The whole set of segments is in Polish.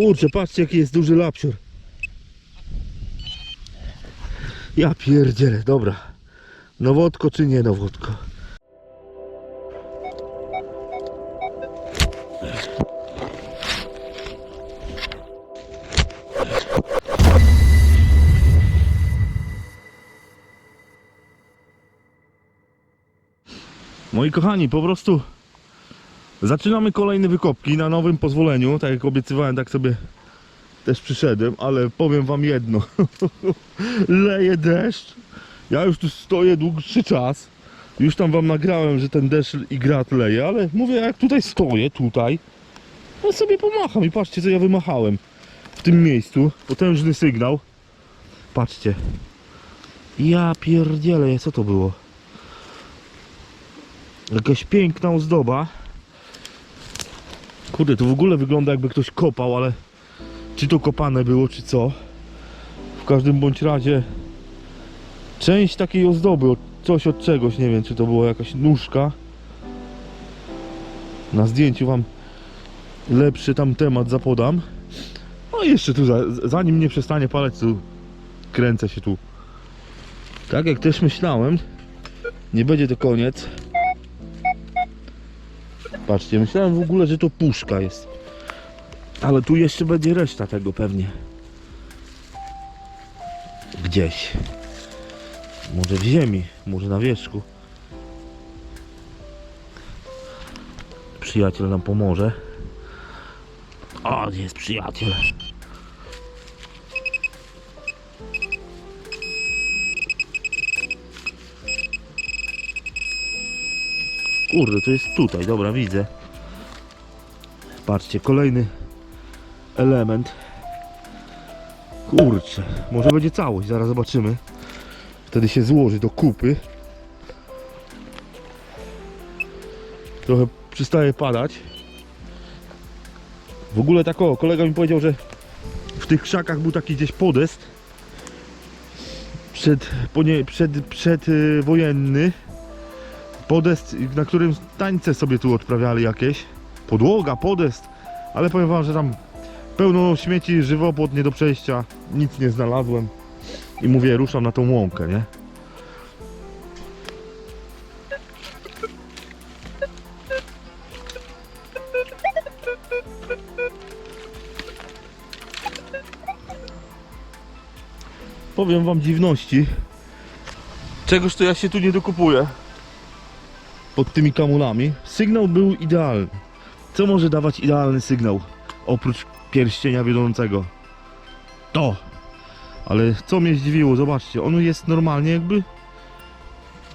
Kurczę, patrzcie jaki jest duży lapsior. Ja pierdzielę, dobra. Nowotko czy nie nowotko? Moi kochani, po prostu zaczynamy kolejne wykopki na nowym pozwoleniu. Tak jak obiecywałem, tak sobie też przyszedłem, ale powiem wam jedno. Leje deszcz. Ja już tu stoję dłuższy czas. Już tam wam nagrałem, że ten deszcz i grat leje, ale mówię, jak tutaj stoję, tutaj, to sobie pomacham i patrzcie, co ja wymachałem w tym miejscu. Potężny sygnał. Patrzcie. Ja pierdzielę, co to było? Jakaś piękna ozdoba. Kurde, to w ogóle wygląda jakby ktoś kopał, ale czy to kopane było, czy co? W każdym bądź razie część takiej ozdoby, coś od czegoś, nie wiem, czy to była jakaś nóżka. Na zdjęciu wam lepszy tam temat zapodam. No i jeszcze tu, za- zanim nie przestanie palać, tu kręcę się tu. Tak jak też myślałem, nie będzie to koniec. Patrzcie, myślałem w ogóle, że to puszka jest. Ale tu jeszcze będzie reszta tego pewnie. Gdzieś. Może w ziemi, może na wierzchu. Przyjaciel nam pomoże. O, jest przyjaciel? Kurde, to jest tutaj, dobra, widzę. Patrzcie, kolejny element. Kurczę, może będzie całość, zaraz zobaczymy. Wtedy się złoży do kupy. Trochę przestaje padać. W ogóle tak o, kolega mi powiedział, że w tych krzakach był taki gdzieś podest przed, po nie, przed, przedwojenny podest, na którym tańce sobie tu odprawiali jakieś. Podłoga, podest, ale powiem wam, że tam pełno śmieci, żywopłot nie do przejścia, nic nie znalazłem. I mówię, ruszam na tą łąkę, nie? Powiem wam dziwności. Czegoż to ja się tu nie dokupuję pod tymi kamulami. Sygnał był idealny. Co może dawać idealny sygnał? Oprócz pierścienia wiodącego. To. Ale co mnie zdziwiło, zobaczcie, on jest normalnie jakby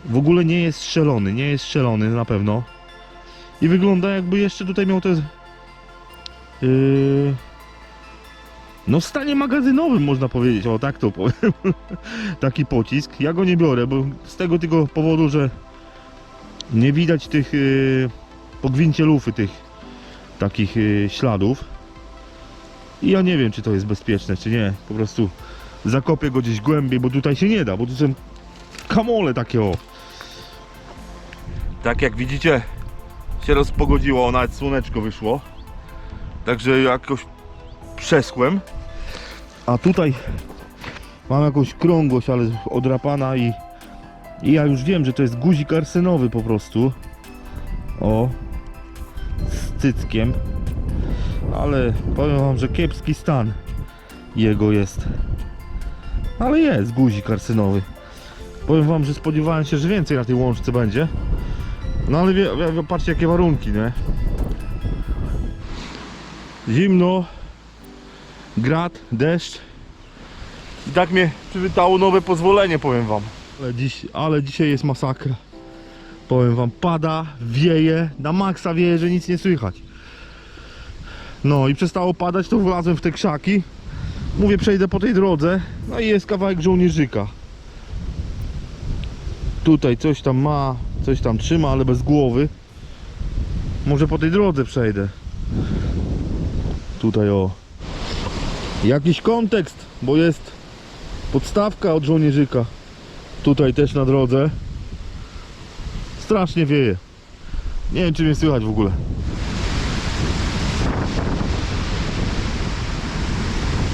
w ogóle nie jest strzelony, nie jest strzelony na pewno. I wygląda jakby jeszcze tutaj miał te yy, no w stanie magazynowym można powiedzieć, o tak to powiem. Taki pocisk. Ja go nie biorę, bo z tego tylko powodu, że nie widać tych yy, po gwincie lufy tych takich yy, śladów. I ja nie wiem, czy to jest bezpieczne, czy nie. Po prostu zakopię go gdzieś głębiej, bo tutaj się nie da, bo tu są kamole takie o. Tak jak widzicie, się rozpogodziło, nawet słoneczko wyszło. Także jakoś przeschłem. A tutaj mam jakąś krągłość, ale odrapana i i ja już wiem, że to jest guzik arsenowy po prostu. O. Z cyckiem. Ale powiem wam, że kiepski stan jego jest. Ale jest guzik arsenowy. Powiem wam, że spodziewałem się, że więcej na tej łączce będzie. No ale wie, wie, patrzcie jakie warunki, nie? Zimno. Grat, deszcz. I tak mnie przywitało nowe pozwolenie, powiem wam. Ale, dziś, ale dzisiaj jest masakra. Powiem wam, pada, wieje, na maksa wieje, że nic nie słychać. No i przestało padać, to wlazłem w te krzaki. Mówię, przejdę po tej drodze. No i jest kawałek żołnierzyka. Tutaj coś tam ma, coś tam trzyma, ale bez głowy. Może po tej drodze przejdę. Tutaj o. Jakiś kontekst, bo jest podstawka od żołnierzyka. Tutaj też na drodze. Strasznie wieje. Nie wiem czy mnie słychać w ogóle.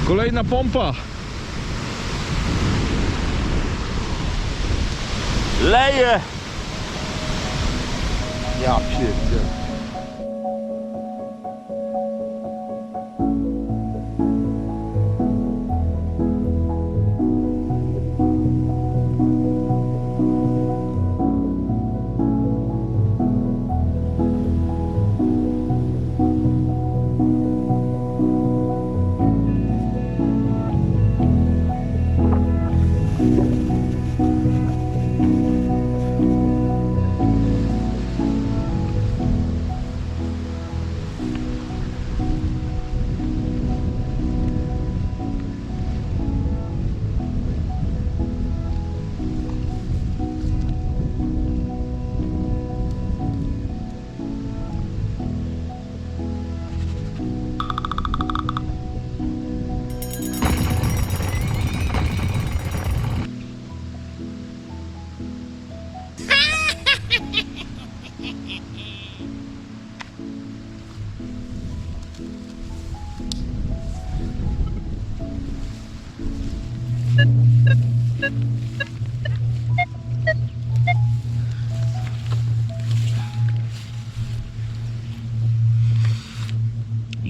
Kolejna pompa. Leje. Ja pierdzielę.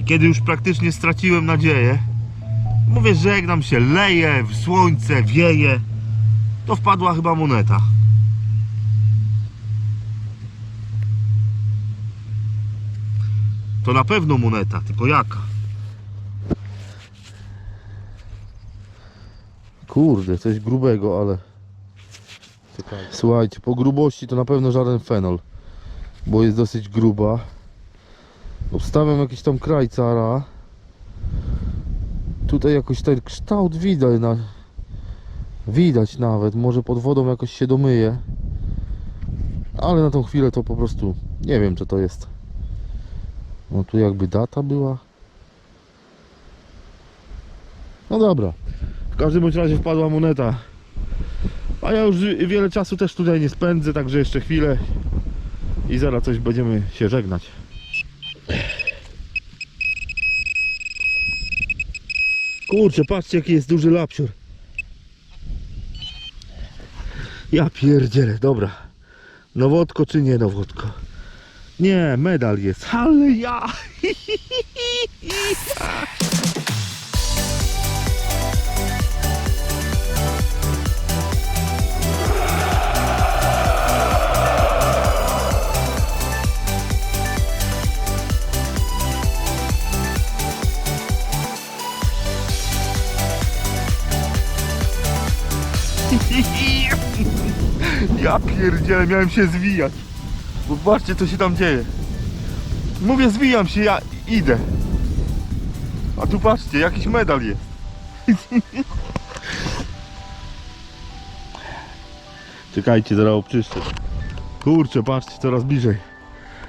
I kiedy już praktycznie straciłem nadzieję, mówię, żegnam się, leje, w słońce, wieje, to wpadła chyba moneta. To na pewno moneta, tylko jaka? Kurde, coś grubego, ale... Słuchajcie, po grubości to na pewno żaden fenol, bo jest dosyć gruba. Obstawiam jakiś tam kraj cara. Tutaj jakoś ten kształt widać na... Widać nawet, może pod wodą jakoś się domyje. Ale na tą chwilę to po prostu nie wiem co to jest. No tu jakby data była. No dobra. W każdym bądź razie wpadła moneta. A ja już wiele czasu też tutaj nie spędzę, także jeszcze chwilę i zaraz coś będziemy się żegnać. Kurczę, patrzcie jaki jest duży lapsior. Ja pierdzielę, dobra. Nowotko czy nie nowotko? Nie, medal jest, ale ja. Ja pierdzielę, miałem się zwijać. Bo zobaczcie co się tam dzieje. Mówię zwijam się, ja idę. A tu patrzcie, jakiś medal jest. Czekajcie, zaraz obczyszczę. Kurczę, patrzcie, coraz bliżej.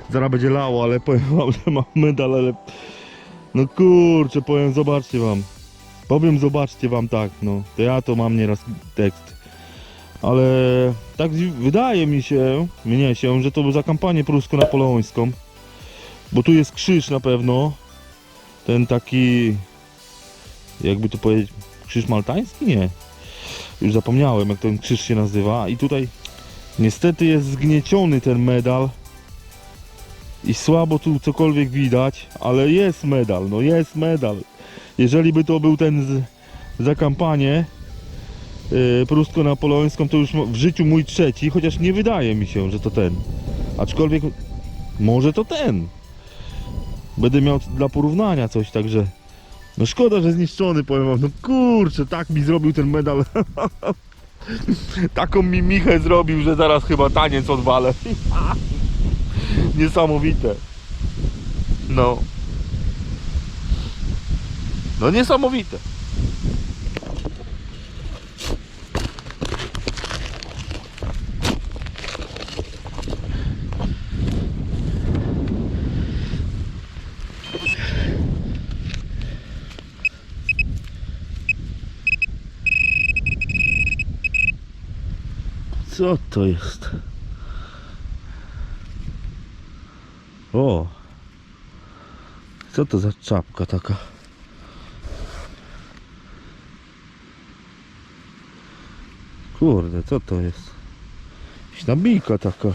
Zaraz będzie lało, ale powiem wam, że mam medal, ale... No kurczę, powiem, zobaczcie wam. Powiem, zobaczcie wam tak, no. To ja to mam nieraz tekst. Ale tak wydaje mi się, mnie się, że to był za kampanię prusko-napoleońską. Bo tu jest krzyż na pewno. Ten taki, jakby to powiedzieć, krzyż maltański? Nie. Już zapomniałem jak ten krzyż się nazywa. I tutaj niestety jest zgnieciony ten medal. I słabo tu cokolwiek widać, ale jest medal, no jest medal. Jeżeli by to był ten z, za kampanię, yy, prusko-napoleońską to już w życiu mój trzeci, chociaż nie wydaje mi się, że to ten. Aczkolwiek może to ten. Będę miał dla porównania coś, także no szkoda, że zniszczony, powiem wam. No kurczę, tak mi zrobił ten medal. Taką mi michę zrobił, że zaraz chyba taniec odwalę. Niesamowite. No. No niesamowite. Co to jest? O! Co to za czapka taka? Kurde, co to jest? Śnabijka taka.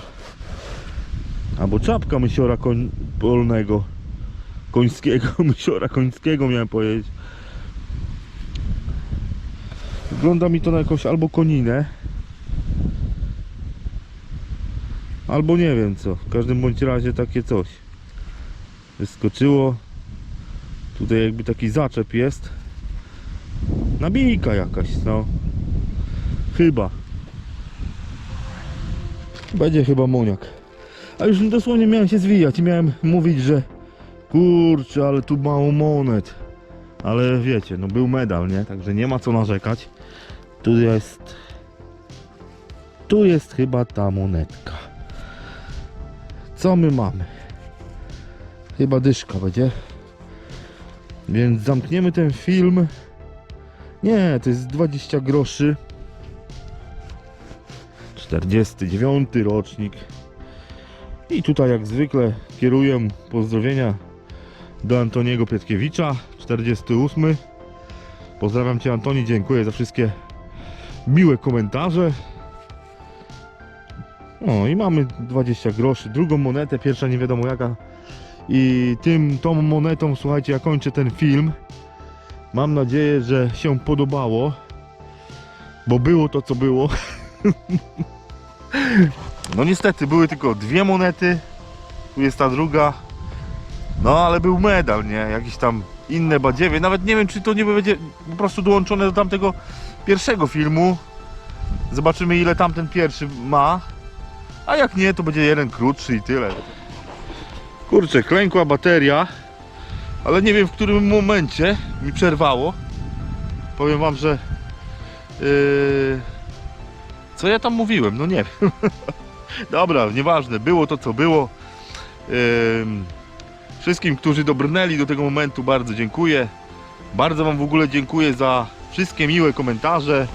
Albo czapka mysiora koń... polnego. Końskiego, mysiora końskiego miałem powiedzieć. Wygląda mi to na jakąś albo koninę Albo nie wiem co. W każdym bądź razie takie coś. Wyskoczyło. Tutaj jakby taki zaczep jest. Nabijka jakaś, no. Chyba. Będzie chyba moniak. A już dosłownie miałem się zwijać i miałem mówić, że kurczę, ale tu mało monet. Ale wiecie, no był medal, nie? Także nie ma co narzekać. Tu jest... Tu jest chyba ta monetka. Co my mamy? Chyba dyszka będzie. Więc zamkniemy ten film. Nie, to jest 20 groszy. 49 rocznik. I tutaj jak zwykle kieruję pozdrowienia do Antoniego Pietkiewicza, 48. Pozdrawiam Cię Antoni, dziękuję za wszystkie miłe komentarze. No i mamy 20 groszy, drugą monetę, pierwsza nie wiadomo jaka. I tym, tą monetą, słuchajcie, ja kończę ten film. Mam nadzieję, że się podobało, bo było to co było. No niestety, były tylko dwie monety. Tu jest ta druga. No ale był medal, nie? Jakieś tam inne badziewie. Nawet nie wiem, czy to nie będzie po prostu dołączone do tamtego pierwszego filmu. Zobaczymy, ile tamten pierwszy ma. A jak nie, to będzie jeden krótszy i tyle. Kurczę, klękła bateria. Ale nie wiem, w którym momencie mi przerwało. Powiem wam, że... Yy... Co ja tam mówiłem? No nie wiem. Dobra, nieważne, było to co było. Ym, wszystkim, którzy dobrnęli do tego momentu, bardzo dziękuję. Bardzo Wam w ogóle dziękuję za wszystkie miłe komentarze,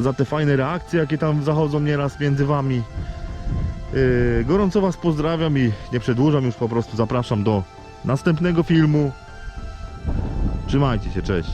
za te fajne reakcje, jakie tam zachodzą nieraz między Wami. Yy, gorąco Was pozdrawiam i nie przedłużam, już po prostu zapraszam do następnego filmu. Trzymajcie się, cześć.